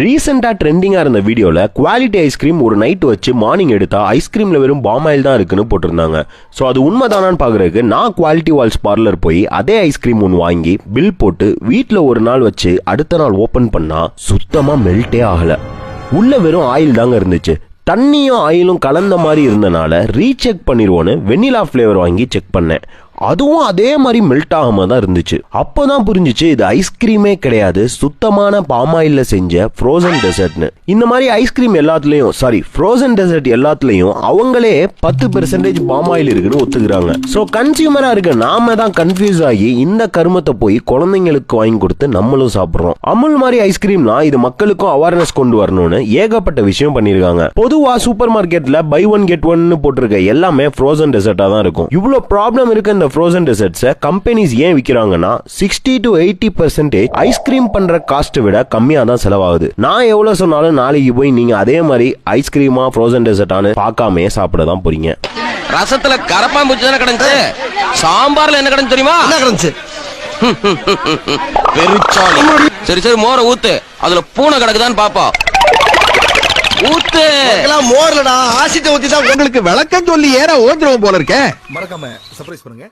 ரீசெண்டாக ட்ரெண்டிங்காக இருந்த வீடியோவில் குவாலிட்டி ஐஸ்கிரீம் ஒரு நைட் வச்சு மார்னிங் எடுத்தால் ஐஸ்கிரீமில் வெறும் பாம் ஆயில் தான் இருக்குன்னு போட்டிருந்தாங்க. ஸோ அது உண்மைதானான்னு பார்க்குறதுக்கு நான் குவாலிட்டி வால்ஸ் பார்லர் போய் அதே ஐஸ்கிரீம் ஒன்று வாங்கி பில் போட்டு வீட்டில் ஒரு நாள் வச்சு அடுத்த நாள் ஓப்பன் பண்ணால் சுத்தமாக மெல்ட்டே ஆகலை. உள்ளே வெறும் ஆயில் தாங்க இருந்துச்சு. தண்ணியும் ஆயிலும் கலந்த மாதிரி இருந்தனால ரீசெக் பண்ணிடுவோன்னு வெண்ணிலா ஃப்ளேவர் வாங்கி செக் பண்ணேன். அதுவும் அதே மாதிரி மெல்ட் ஆகாம தான் இருந்துச்சு. அப்போதான் புரிஞ்சுச்சு இது ஐஸ்கிரீமே கிடையாது. சுத்தமான பாமாயில் செஞ்ச ஃப்ரோசன் டெசர்ட்னு இந்த மாதிரி ஐஸ்கிரீம் எல்லாத்துலயும் சாரி ஃப்ரோசன் டெசர்ட் எல்லாத்துலயும் அவங்களே பத்து பெர்சன்டேஜ் பாமாயில் இருக்குன்னு ஒத்துக்கிறாங்க. ஸோ கன்சியூமரா இருக்க நாம தான் கன்ஃபியூஸ் ஆகி இந்த கருமத்தை போய் குழந்தைங்களுக்கு வாங்கி கொடுத்து நம்மளும் சாப்பிட்றோம். அமுல் மாதிரி ஐஸ்கிரீம்னா இது மக்களுக்கும் அவேர்னஸ் கொண்டு வரணும்னு ஏகப்பட்ட விஷயம் பண்ணிருக்காங்க பொதுவா சூப்பர் மார்க்கெட்ல பை ஒன் கெட் ஒன்னு போட்டிருக்க எல்லாமே ஃப்ரோசன் டெசர்ட்டா தான் இருக்கும். இவ்வளோ ப்ராப்ளம் இருக்க இந்த ஃப்ரோசன் டெசர்ட்ஸை கம்பெனிஸ் ஏன் விற்கிறாங்கன்னா sixty to eighty percentage ice cream பண்ற காஸ்ட்டை விட கம்மியாக தான் செலவாகுது. நான் எவ்வளோ சொன்னாலும் நாளைக்கு போய் நீங்க அதே மாதிரி ஐஸ்கிரீமா ஃப்ரோசன் டெசர்ட்டானு பார்க்காமயே சாப்பிட தான் போறீங்க. ரசத்துல கரப்பாம்பூச்சி தானே கிடந்துச்சு? சாம்பார்ல என்ன கிடந்து தெரியுமா? என்ன கிடந்துச்சு? பெருச்சாளி சரி சரி மோர ஊத்து. அதுல பூனை கிடக்குதான்னு பாப்போம். ஊத்து. எல்லாம் மோர்லடா ஆசிட்ட ஊத்தி தான் உங்களுக்கு விளக்கம் சொல்லி ஏற ஓஞ்சிரும் போல இருக்கே. மறக்காம சர்ப்ரைஸ் பண்ணுங்க.